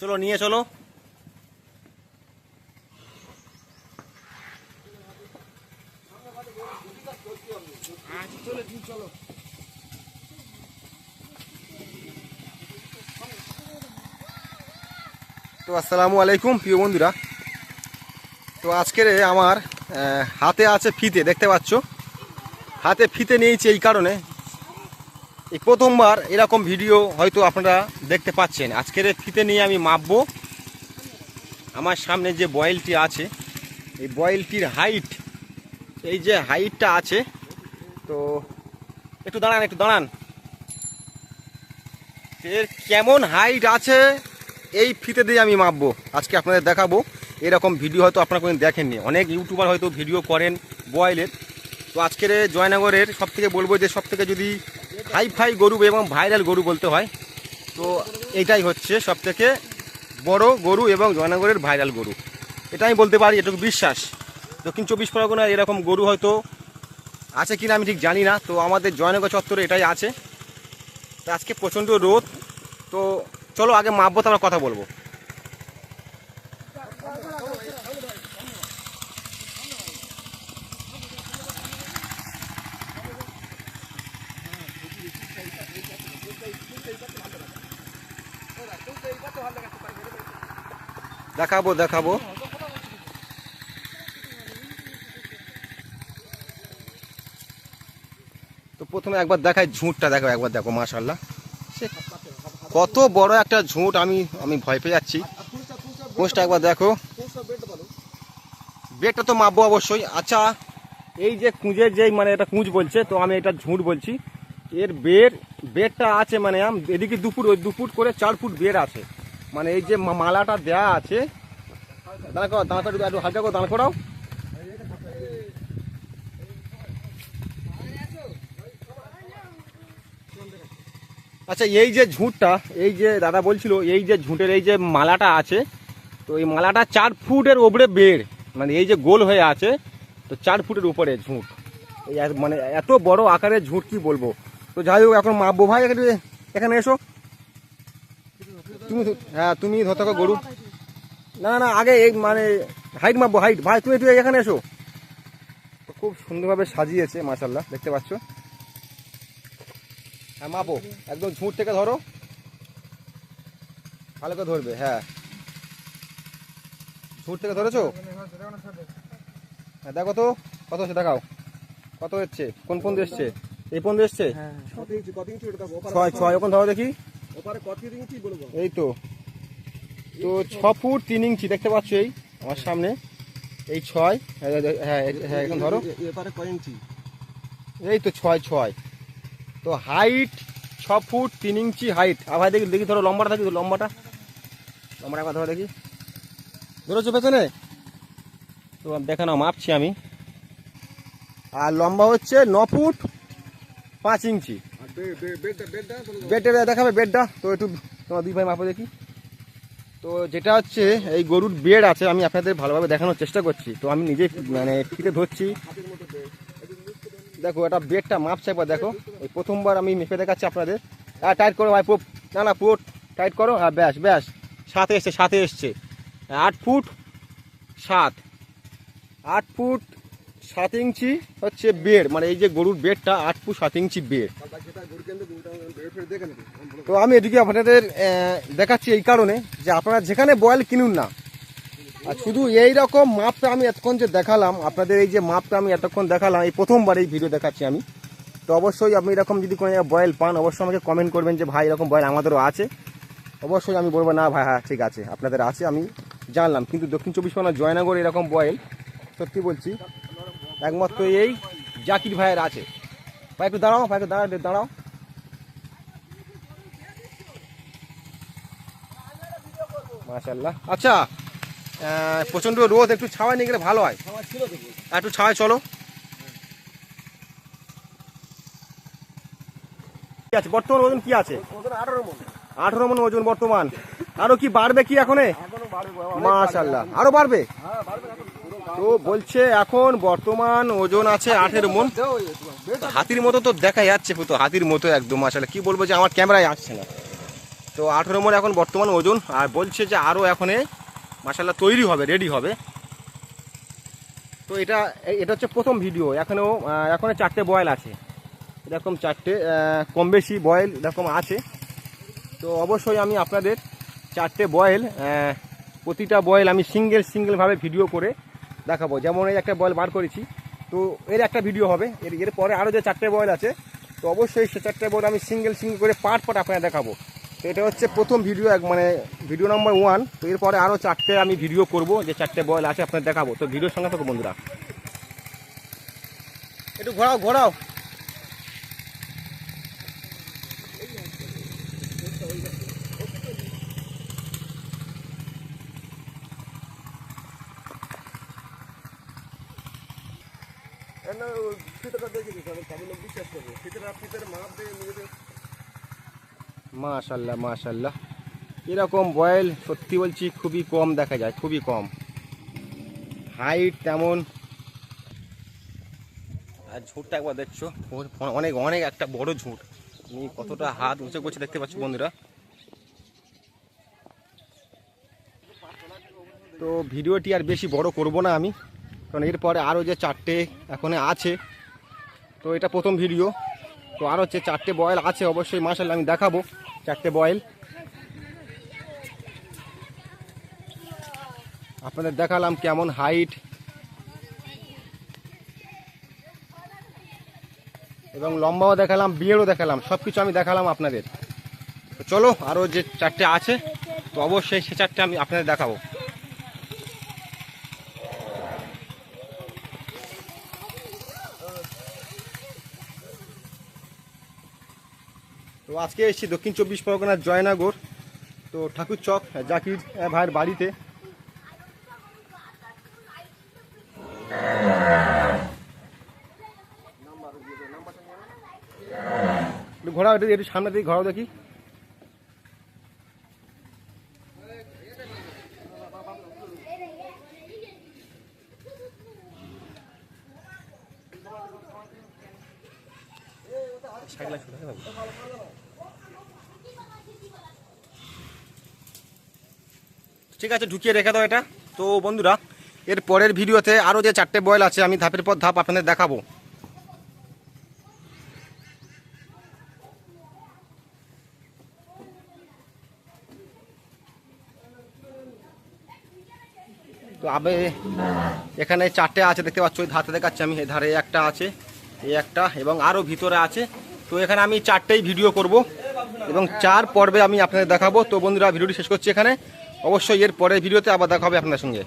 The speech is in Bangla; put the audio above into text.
চলো, নিয়ে চলো। তো আসসালামু আলাইকুম, প্রিয় বন্ধুরা। তো আজকের আমার হাতে আছে ফিতে, দেখতে পাচ্ছ? হাতে ফিতে নিয়েছি এই কারণে। এই প্রথমবার এরকম ভিডিও হয়তো আপনারা দেখতে পাচ্ছেন। আজকের ফিতে নিয়ে আমি মাপবো। আমার সামনে যে বয়েলটি আছে, এই বয়েলটির হাইট, এই যে হাইটটা আছে, তো একটু দাঁড়ান একটু দাঁড়ান। এর কেমন হাইট আছে, এই ফিতে দিয়ে আমি মাপবো। আজকে আপনাদের দেখাবো। এরকম ভিডিও হয়তো আপনারা কোনো দেখেননি। অনেক ইউটিউবার হয়তো ভিডিও করেন বয়েলের। তো আজকের জয়নগরের সব থেকে বলব যে সব থেকে যদি হাই ফাই গরু এবং ভাইরাল গরু বলতে হয়। তো এটাই হচ্ছে সব থেকে বড় গরু এবং জয়নগরের ভাইরাল গরু। এটা আমি বলতে পারি, এটুকু বিশ্বাস। দক্ষিণ চব্বিশ পরগনা এরকম গরু হয়তো আছে কিনা আমি ঠিক জানি না, তো আমাদের জয়নগর চত্বরে এটাই আছে। তো আজকে প্রচণ্ড রোদ, তো চলো আগে মাপবো তো আমরা কথা বলব। দেখাবো দেখাবো। তো প্রথমে একবার দেখাই ঝুঁটটা, দেখো একবার দেখো মাশাল্লাহ কত বড় একটা ঝুঁট আমি আমি ভয় পেয়ে যাচ্ছি। কোষটা একবার দেখো। বেডটা তো মাপবো অবশ্যই। আচ্ছা এই যে কুঁজের যেই মানে এটা কুঁজ বলছে, তো আমি এটা ঝুঁট বলছি। এর বের, বেডটা আছে মানে আম- এদিকে দুপুর ওই দু ফুট করে চার ফুট বের আছে। মানে এই যে মালাটা দেয়া আছে করো একটু করে করাও। আচ্ছা এই যে ঝুঁটটা, এই যে দাদা বলছিল, এই যে ঝুঁটের এই যে মালাটা আছে, তো এই মালাটা চার ফুটের ওপরে বেড় মানে এই যে গোল হয়ে আছে, তো চার ফুটের উপরে ঝুঁট। মানে এত বড় আকারের ঝুঁট কি বলব? তো যাই হোক, এখন মাপবো ভাই এখানে এসো। তুমি হ্যাঁ তুমি ধর থাকো গরু না না আগে এই মানে হাইট মাপবো হাইট ভাই তুমি একটু এখানে এসো। তো খুব সুন্দরভাবে সাজিয়েছে মাশাল্লাহ দেখতে পাচ্ছ? হ্যাঁ মাপো। একদম ঝুঁট থেকে ধরো। ভালো করে ধরবে হ্যাঁ। ঝুঁট থেকে ধরেছো? হ্যাঁ দেখো তো কত হচ্ছে দেখাও। কত হচ্ছে? কোন পর্যন্ত এসছে? এই পর্যন্ত এসছে? ছয় ছয় ওখানে ধরো দেখি। এই তো। তো ছ ফুট তিন ইঞ্চি দেখতে পাচ্ছ এই আমার সামনে। এই ছয় হ্যাঁ হ্যাঁ হ্যাঁ এখন ধরো। এই তো ছয় ছয়। তো হাইট ছ ফুট তিন ইঞ্চি হাইট আবার দেখি দেখি ধরো লম্বাটা দেখি লম্বাটা। লম্বাটা একবার ধরো দেখি। ধরেছো পেছনে? তো দেখে নাও মাপছি আমি। আর লম্বা হচ্ছে ন ফুট পাঁচ ইঞ্চি। বেডটা দেখাবে, বেডটা। তো একটু তোমার দুই ভাই মাপো দেখি। তো যেটা হচ্ছে, এই গরুর বেড আছে, আমি আপনাদের ভালোভাবে দেখানোর চেষ্টা করছি। তো আমি নিজে মানে ফিতে ধরছি। দেখো, এটা বেডটা মাপছে একবার, দেখো। এই প্রথমবার আমি মেপে দেখাচ্ছি আপনাদের। হ্যাঁ টাইট করো ভাই না না পুরো টাইট করো হ্যাঁ ব্যাস ব্যাস। সাথে এসছে সাথে এসছে। আট ফুট সাত। আট ফুট সাত ইঞ্চি হচ্ছে বেড মানে এই যে গরুর বেডটা আট ফুট সাত ইঞ্চি বেড। তো আমি এদিকে আপনাদের দেখাচ্ছি এই কারণে যে আপনারা যেখানে বয়েল কিনুন না। আর শুধু এই রকম মাপটা আমি এতক্ষণ যে দেখালাম, আপনাদের এই যে মাপটা আমি এতক্ষণ দেখালাম, এই প্রথমবার এই ভিডিও দেখাচ্ছি আমি। তো অবশ্যই আপনি এরকম যদি কোনো জায়গায় বয়েল পান, অবশ্যই আমাকে কমেন্ট করবেন যে, ভাই, এরকম বয়েল আমাদেরও আছে। অবশ্যই আমি বলব, না, ভাই হ্যাঁ ঠিক আছে, আপনাদের আছে, আমি জানলাম। কিন্তু দক্ষিণ চব্বিশ পরগনা জয়নগর এরকম বয়েল, সত্যি বলছি একমাত্র এই জাকির ভাইয়ের আছে। ভাই, একটু দাঁড়াও, ভাই, একটু দাঁড়াও দাঁড়াও। মাশাল্লাহ আচ্ছা প্রচণ্ড রোদ, একটু ছাওয়ায় নিয়ে গেলে ভালো হয়। একটু ছাওয়ায় চলো। কি আছে? বর্তমান ওজন কি আছে? আঠারো মন ওজন বর্তমান। আরও কি বাড়বে কি এখনে? মাশাল্লাহ আরও বাড়বে? তো বলছে এখন বর্তমান ওজন আছে আঠেরো মন। হাতির মতো তো দেখা যাচ্ছে পুতো হাতির মতো একদম আসলে। কি বলব যে আমার ক্যামেরায় আসছে না। তো আঠেরো মন এখন বর্তমান ওজন, আর বলছে যে আরও এখনে মাসাল্লাহ তৈরি হবে রেডি হবে। তো এটা এটা হচ্ছে প্রথম ভিডিও এখনও এখনও চারটে বয়েল আছে। এরকম চারটে কম বেশি বয়েল এরকম আছে। তো অবশ্যই আমি আপনাদের চারটে বয়েল প্রতিটা বয়েল আমি সিঙ্গেল সিঙ্গেলভাবে ভিডিও করে দেখাবো। যেমন এই একটা বয়েল বার করেছি, তো এর একটা ভিডিও হবে। এর এর পরে আরও যে চারটে বয়েল আছে, তো অবশ্যই সে চারটে বয়েল আমি সিঙ্গেল সিঙ্গেল করে পার্ট পার্ট আপনার দেখাবো। তো এটা হচ্ছে প্রথম ভিডিও এক মানে ভিডিও নাম্বার ওয়ান তো এরপরে আরও চারটে আমি ভিডিও করব, যে চারটে বয়েল আছে আপনার দেখাবো। তো ভিডিওর সঙ্গে থাকো বন্ধুরা। একটু ঘোরাও ঘোরাও। মাশাল্লাহ মাশাল্লাহ। এরকম বয়েল সত্যি বলছি খুবই কম দেখা যায় খুবই কম। হাইট তেমন আর ঝুঁটটা একবার দেখছ? অনেক অনেক একটা বড় ঝুঁট আমি কতটা হাত উঁচু করছে দেখতে পাচ্ছি বন্ধুরা। তো ভিডিওটি আর বেশি বড় করব না আমি। কারণ এরপরে আরও যে চারটে এখন আছে, তো এটা প্রথম ভিডিও তো আরও হচ্ছে চারটে বয়েল আছে, অবশ্যই মাসাল্লাহ আমি দেখাবো চারটে বয়েল আপনাদের দেখালাম কেমন হাইট এবং লম্বাও দেখালাম বিয়েরও দেখালাম সব কিছু আমি দেখালাম আপনাদের। তো চলো, আরও যে চারটে আছে, তো অবশ্যই সে চারটে আমি আপনাদের দেখাবো। তো আজকে এসেছি দক্ষিণ চব্বিশ পরগনার জয়নগর। তো ঠাকুর চক, জাকির ভাইয়ের বাড়িতে। ঘোরা একটু সামনে দিকে ঘোরাও দেখি। ঠিক আছে, ঢুকিয়ে রেখে দাও এটা। তো বন্ধুরা, এর পরের ভিডিওতে আরও যে চারটে বয়েল আছে, আমি ধাপের পর ধাপ আপনাদের দেখাবো। তো আবে, এখানে চারটে আছে, দেখতে পাচ্ছ ওই ধাতে দেখাচ্ছি আমি এই ধারে একটা আছে, এই একটা, এবং আরও ভিতরে আছে। তো এখানে আমি চারটেই ভিডিও করব এবং চার পর্বে আমি আপনাদের দেখাবো। তো বন্ধুরা ভিডিওটি শেষ করছি এখানে। অবশ্যই এর পরের ভিডিওতে আবার দেখা হবে আপনাদের সঙ্গে।